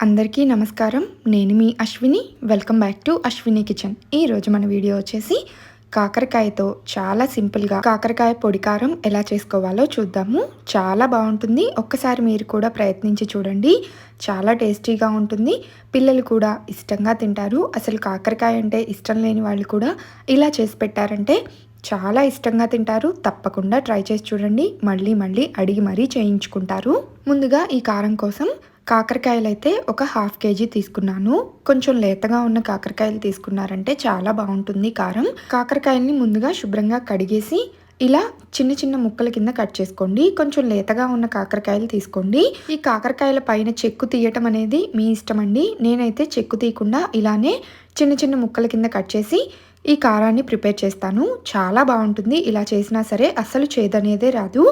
అందరికీ నమస్కారం. నేను మీ Ashwini. Welcome back to Ashwini kitchen ఈరోజు మన వీడియో వచ్చేసి కాకరకాయతో చాలా సింపుల్గా కాకరకాయ పొడి కారం ఎలా చేసుకోవాలో చూద్దాము. చాలా బాగుంటుంది. ఒక్కసారి మీరు కూడా ప్రయత్నించి చూడండి. చాలా టేస్టీగా ఉంటుంది. పిల్లలు కూడా ఇష్టంగా తింటారు. అసలు కాకరకాయ అంటే ఇష్టం లేని వాళ్ళు కూడా ఇలా చేసి పెట్టారంటే చాలా ఇష్టంగా తింటారు. తప్పకుండా ట్రై చేసి చూడండి. మళ్ళీ మళ్ళీ అడిగి మరీ చేయించుకుంటారు. ముందుగా ఈ కారం కోసం కాకరకాయలు అయితే ఒక హాఫ్ కేజీ తీసుకున్నాను. కొంచెం లేతగా ఉన్న కాకరకాయలు తీసుకున్నారంటే చాలా బాగుంటుంది కారం. కాకరకాయల్ని ముందుగా శుభ్రంగా కడిగేసి ఇలా చిన్న చిన్న ముక్కల కింద కట్ చేసుకోండి. కొంచెం లేతగా ఉన్న కాకరకాయలు తీసుకోండి. ఈ కాకరకాయల పైన చెక్కు తీయటం అనేది మీ ఇష్టం అండి నేనైతే చెక్కు తీయకుండా ఇలానే చిన్న చిన్న ముక్కల కింద కట్ చేసి ఈ కారాన్ని ప్రిపేర్ చేస్తాను. చాలా బాగుంటుంది. ఇలా చేసినా సరే అస్సలు చేదనేదే రాదు.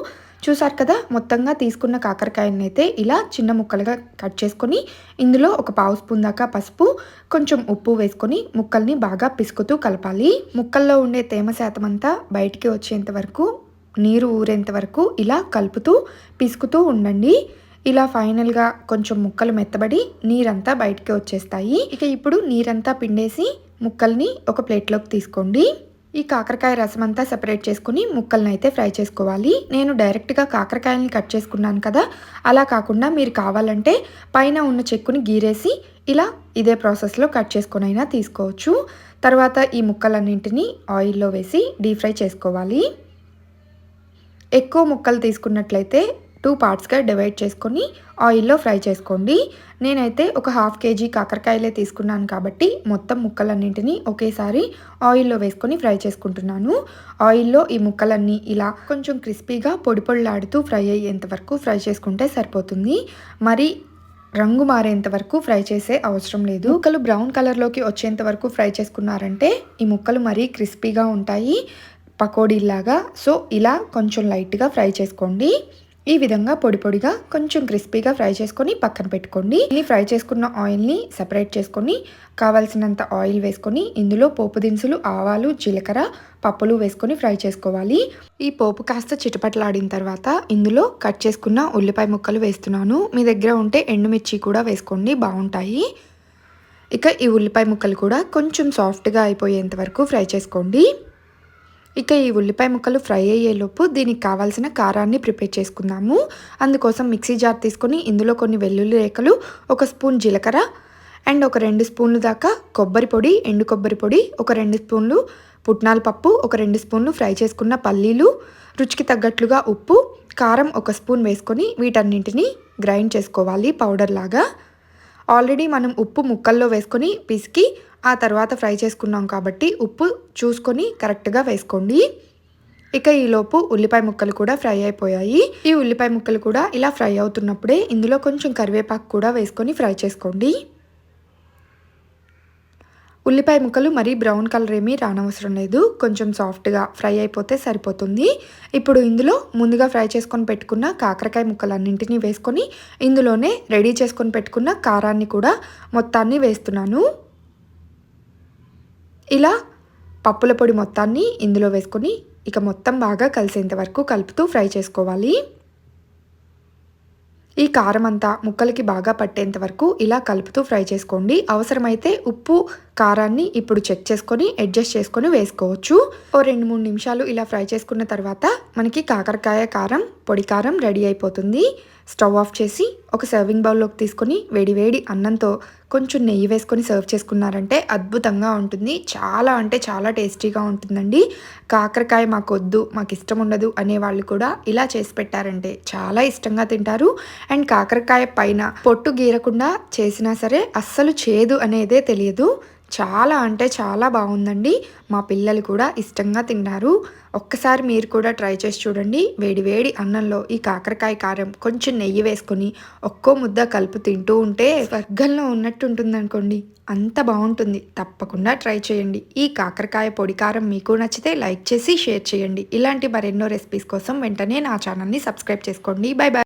చూసారు కదా మొత్తంగా తీసుకున్న కాకరకాయని అయితే ఇలా చిన్న ముక్కలుగా కట్ చేసుకొని ఇందులో ఒక పావు స్పూన్ దాకా పసుపు కొంచెం ఉప్పు వేసుకొని ముక్కల్ని బాగా పిసుకుతూ కలపాలి. ముక్కల్లో ఉండే తేమ శాతం అంతా బయటికి వచ్చేంత వరకు నీరు ఊరేంత వరకు ఇలా కలుపుతూ పిసుకుతూ ఉండండి. ఇలా ఫైనల్గా కొంచెం ముక్కలు మెత్తబడి నీరంతా బయటికి వచ్చేస్తాయి. ఇక ఇప్పుడు నీరంతా పిండేసి ముక్కల్ని ఒక ప్లేట్లోకి తీసుకోండి. ఈ కాకరకాయ రసం అంతా సెపరేట్ చేసుకుని ముక్కలను అయితే ఫ్రై చేసుకోవాలి. నేను డైరెక్ట్గా కాకరకాయలని కట్ చేసుకున్నాను కదా అలా కాకుండా మీరు కావాలంటే పైన ఉన్న చెక్కుని గీరేసి ఇలా ఇదే ప్రాసెస్లో కట్ చేసుకొని అయినా తీసుకోవచ్చు. తర్వాత ఈ ముక్కలన్నింటినీ ఆయిల్లో వేసి డీప్ ఫ్రై చేసుకోవాలి. ఎక్కువ ముక్కలు తీసుకున్నట్లయితే టూ పార్ట్స్గా డివైడ్ చేసుకొని ఆయిల్లో ఫ్రై చేసుకోండి. నేనైతే ఒక హాఫ్ కేజీ కాకరకాయలే తీసుకున్నాను కాబట్టి మొత్తం ముక్కలన్నింటినీ ఒకేసారి ఆయిల్లో వేసుకొని ఫ్రై చేసుకుంటున్నాను. ఆయిల్లో ఈ ముక్కలన్నీ ఇలా కొంచెం క్రిస్పీగా పొడి పొడిలాడుతూ ఫ్రై అయ్యేంత వరకు ఫ్రై చేసుకుంటే సరిపోతుంది. మరి రంగు మారేంత వరకు ఫ్రై చేసే అవసరం లేదు. ముక్కలు బ్రౌన్ కలర్లోకి వచ్చేంత వరకు ఫ్రై చేసుకున్నారంటే ఈ ముక్కలు మరీ క్రిస్పీగా ఉంటాయి. పకోడీలాగా సో ఇలా కొంచెం లైట్గా ఫ్రై చేసుకోండి. ఈ విధంగా పొడి పొడిగా కొంచెం క్రిస్పీగా ఫ్రై చేసుకొని పక్కన పెట్టుకోండి. ఈ ఫ్రై చేసుకున్న ఆయిల్ని సపరేట్ చేసుకొని కావాల్సినంత ఆయిల్ వేసుకొని ఇందులో పోపు దినుసులు ఆవాలు జీలకర్ర పప్పులు వేసుకొని ఫ్రై చేసుకోవాలి. ఈ పోపు కాస్త చిటపట్లాడిన తర్వాత ఇందులో కట్ చేసుకున్న ఉల్లిపాయ ముక్కలు వేస్తున్నాను. మీ దగ్గర ఉంటే ఎండుమిర్చి కూడా వేసుకోండి బాగుంటాయి. ఇక ఈ ఉల్లిపాయ ముక్కలు కూడా కొంచెం సాఫ్ట్గా అయిపోయేంత వరకు ఫ్రై చేసుకోండి. ఇక ఈ ఉల్లిపాయ ముక్కలు ఫ్రై అయ్యేలోపు దీనికి కావాల్సిన కారాన్ని ప్రిపేర్ చేసుకుందాము. అందుకోసం మిక్సీ జార్ తీసుకొని ఇందులో కొన్ని వెల్లుల్లి రేఖలు ఒక స్పూన్ జీలకర్ర అండ్ ఒక రెండు స్పూన్లు దాకా కొబ్బరి పొడి ఎండు కొబ్బరి పొడి ఒక రెండు స్పూన్లు పుట్నాల పప్పు ఒక రెండు స్పూన్లు ఫ్రై చేసుకున్న పల్లీలు రుచికి తగ్గట్లుగా ఉప్పు కారం ఒక స్పూన్ వేసుకొని వీటన్నింటినీ గ్రైండ్ చేసుకోవాలి పౌడర్ లాగా. ఆల్రెడీ మనం ఉప్పు ముక్కల్లో వేసుకొని పిసికి ఆ తర్వాత ఫ్రై చేసుకున్నాం కాబట్టి ఉప్పు చూసుకొని కరెక్ట్గా వేసుకోండి. ఇక ఈలోపు ఉల్లిపాయ ముక్కలు కూడా ఫ్రై అయిపోయాయి. ఈ ఉల్లిపాయ ముక్కలు కూడా ఇలా ఫ్రై అవుతున్నప్పుడే ఇందులో కొంచెం కరివేపాకు కూడా వేసుకొని ఫ్రై చేసుకోండి. ఉల్లిపాయ ముక్కలు మరీ బ్రౌన్ కలర్ ఏమీ రానవసరం లేదు. కొంచెం సాఫ్ట్గా ఫ్రై అయిపోతే సరిపోతుంది. ఇప్పుడు ఇందులో ముందుగా ఫ్రై చేసుకొని పెట్టుకున్న కాకరకాయ ముక్కలన్నింటినీ వేసుకొని ఇందులోనే రెడీ చేసుకొని పెట్టుకున్న కారాన్ని కూడా మొత్తాన్ని వేస్తున్నాను. ఇలా పప్పుల పొడి మొత్తాన్ని ఇందులో వేసుకొని ఇక మొత్తం బాగా కలిసేంత వరకు కలుపుతూ ఫ్రై చేసుకోవాలి. ఈ కారం అంతా ముక్కలకి బాగా పట్టేంత వరకు ఇలా కలుపుతూ ఫ్రై చేసుకోండి. అవసరమైతే ఉప్పు కారాన్ని ఇప్పుడు చెక్ చేసుకొని అడ్జస్ట్ చేసుకొని వేసుకోవచ్చు. ఓ రెండు మూడు నిమిషాలు ఇలా ఫ్రై చేసుకున్న తర్వాత మనకి కాకరకాయ కారం పొడి కారం రెడీ అయిపోతుంది. స్టవ్ ఆఫ్ చేసి ఒక సర్వింగ్ బౌల్లోకి తీసుకొని వేడి వేడి అన్నంతో కొంచెం నెయ్యి వేసుకొని సర్వ్ చేసుకున్నారంటే అద్భుతంగా ఉంటుంది. చాలా అంటే చాలా టేస్టీగా ఉంటుందండి. కాకరకాయ మాకు వద్దు మాకు ఇష్టం ఉండదు అనే వాళ్ళు కూడా ఇలా చేసి పెట్టారంటే చాలా ఇష్టంగా తింటారు. అండ్ కాకరకాయ పైన పొట్టు గీరకుండా చేసినా సరే అస్సలు చేదు అనేదే తెలియదు. చాలా అంటే చాలా బాగుందండి. మా పిల్లలు కూడా ఇష్టంగా తిన్నారు. ఒక్కసారి మీరు కూడా ట్రై చేసి చూడండి. వేడి వేడి అన్నంలో ఈ కాకరకాయ కారం కొంచెం నెయ్యి వేసుకొని ఒక్కో ముద్ద కలుపు తింటూ ఉంటే స్వర్గంలో ఉన్నట్టు ఉంటుంది అనుకోండి. అంత బాగుంటుంది. తప్పకుండా ట్రై చేయండి. ఈ కాకరకాయ పొడి కారం మీకు నచ్చితే లైక్ చేసి షేర్ చేయండి. ఇలాంటి మరెన్నో రెసిపీస్ కోసం వెంటనే నా ఛానల్ని సబ్స్క్రైబ్ చేసుకోండి. Bye bye